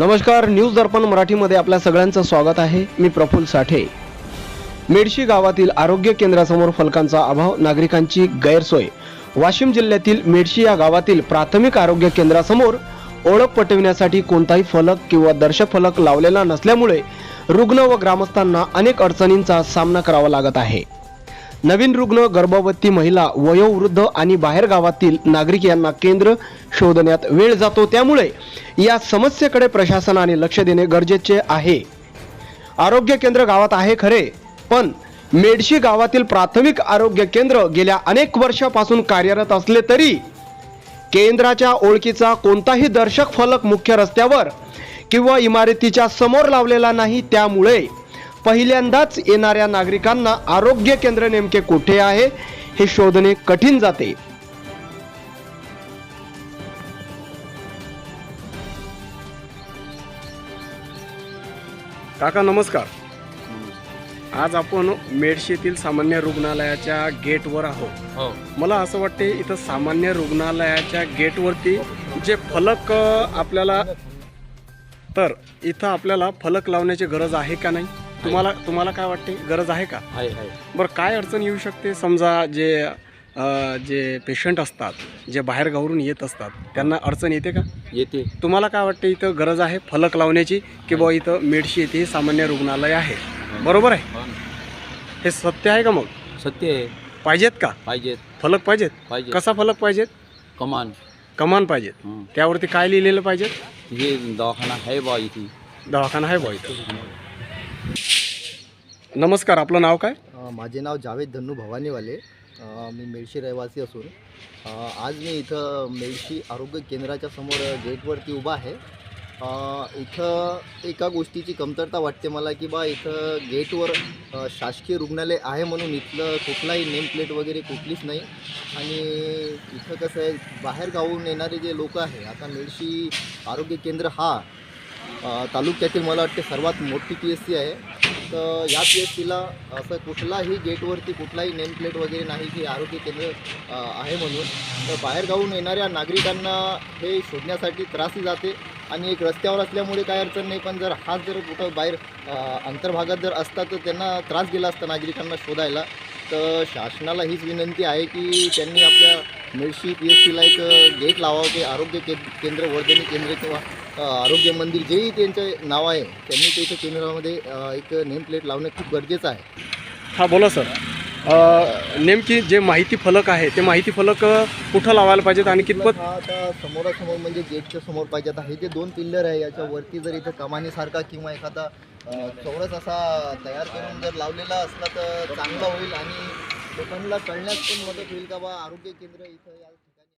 नमस्कार न्यूज दर्पण मराठीमध्ये आपल्या सगळ्यांचं स्वागत आहे. मी प्रफुल्ल साठे. मेडशी गावातील आरोग्य केंद्रासमोर फलकांचा अभाव नागरिकांची गैरसोय. वाशिम जिल्ह्यातील मेडशी या गावातील प्राथमिक आरोग्य केंद्रासमोर ओळख पटविण्यासाठी कोणताही फलक किंवा दर्शक फलक लावलेला नसल्यामुळे रुग्ण व ग्रामस्थांना अनेक अडचणींचा सामना करावा लागत आहे. नवीन रुग्ण गर्भवती महिला वयोवृद्ध आणि बाहेर गावातील नागरिक यांना केंद्र शोधण्यात वेळ जातो. त्यामुळे या समस्येकडे प्रशासनाने लक्ष देणे गरजेचे आहे. आरोग्य केंद्र गावात आहे खरे पण मेडशी गावातील प्राथमिक आरोग्य केंद्र गेल्या अनेक वर्षापासून कार्यरत असले तरी केंद्राच्या ओळखीचा कोणताही दर्शक फलक मुख्य रस्त्यावर किंवा इमारतीच्या समोर लावलेला नाही. त्यामुळे पहिल्यांदाच येणाऱ्या नागरिकांना आरोग्य केंद्र नेमके कुठे आहे हे शोधणे कठीण जाते. काका नमस्कार. आज आपण मेडशीतील सामान्य रुग्णालयाच्या गेटवर आहोत. हो. मला असं वाटते इथं सामान्य रुग्णालयाच्या गेटवरती जे फलक अ, आपल्याला तर इथं आपल्याला फलक लावण्याची गरज आहे का नाही? तुम्हाला तुम्हाला काय वाटते? गरज आहे का? आहे आहे. बरं काय अडचण येऊ शकते? समजा जे जे पेशंट असतात जे बाहेर गावरून येत असतात त्यांना अडचण येते का? येते. तुम्हाला काय वाटते इथं गरज आहे फलक लावण्याची की बुवा इथं मेडशी हे सामान्य रुग्णालय आहे? बरोबर आहे? हो. हे सत्य आहे का मग? सत्य आहे. पाहिजेत का? पाहिजेत. फलक पाहिजेत? पाहिजे कसा फलक पाहिजेत? कमान. कमान पाहिजेत. हं. त्यावरती काय लिहिलेलं पाहिजे हे दवाखाना आहे बा इथे. दवाखाना आहे बा इथं. नमस्कार आपलं नाव काय? अ, माझे नाव जावेद धन्नू भवानीवाले. अ, मी मेळशी रहिवासी असून अ, आज मी इथं मेळशी आरोग्य केंद्राच्या समोर गेटवरती उभा आहे. अ, इथं एका गोष्टीची कमतरता वाटते मला की बा इथं गेटवर अ, शासकीय रुग्णालय आहे म्हणून इथलं कुठलाही नेम प्लेट वगैरे कुठलीच नाही. आणि इथं कसं आहे बाहेर गावून येणारे जे लोक आहे आता मेळशी आरोग्य केंद्र हा अ, तालुक्यातील मला वाटते सर्वात मोठी पी एस सी आहे. तर या पी एस सीला असं कुठलाही गेटवरती कुठलाही नेम प्लेट वगैरे नाही की आरोग्य केंद्र आहे म्हणून. तर बाहेरगावून येणाऱ्या नागरिकांना हे शोधण्यासाठी त्रासही जाते आणि एक रस्त्यावर असल्यामुळे काय अडचण नाही पण जर हाच जर कुठं बाहेर अंतर्भागात जर असता तर त्यांना त्रास गेला असता नागरिकांना शोधायला. तर शासनाला हीच विनंती आहे की त्यांनी आपल्या मिळशी पी एस सीला एक गेट लावावं ते आरोग्य के केंद्र वर्धनी केंद्र किंवा आरोग्य मंदिर जेही त्यांचं नाव आहे त्यांनी ते इथं केंद्रामध्ये एक नेम प्लेट लावणं खूप गरजेचं आहे. हा बोला सर. नेमकी जे माहिती फलक आहे ते माहिती फलक अ, कुठं लावायला पाहिजेत आणि कितपत? हा आता समोरासमोर म्हणजे गेटच्या समोर पाहिजे आता हे जे दोन पिल्लर आहे याच्या वरती जर इथं कमानीसारखा किंवा एखादा अ, चौरस असा तयार करून जर लावलेला असला तर चांगला होईल आणि लोकांना कळण्यास पण मदत होईल का बा? आरोग्य केंद्र इथं या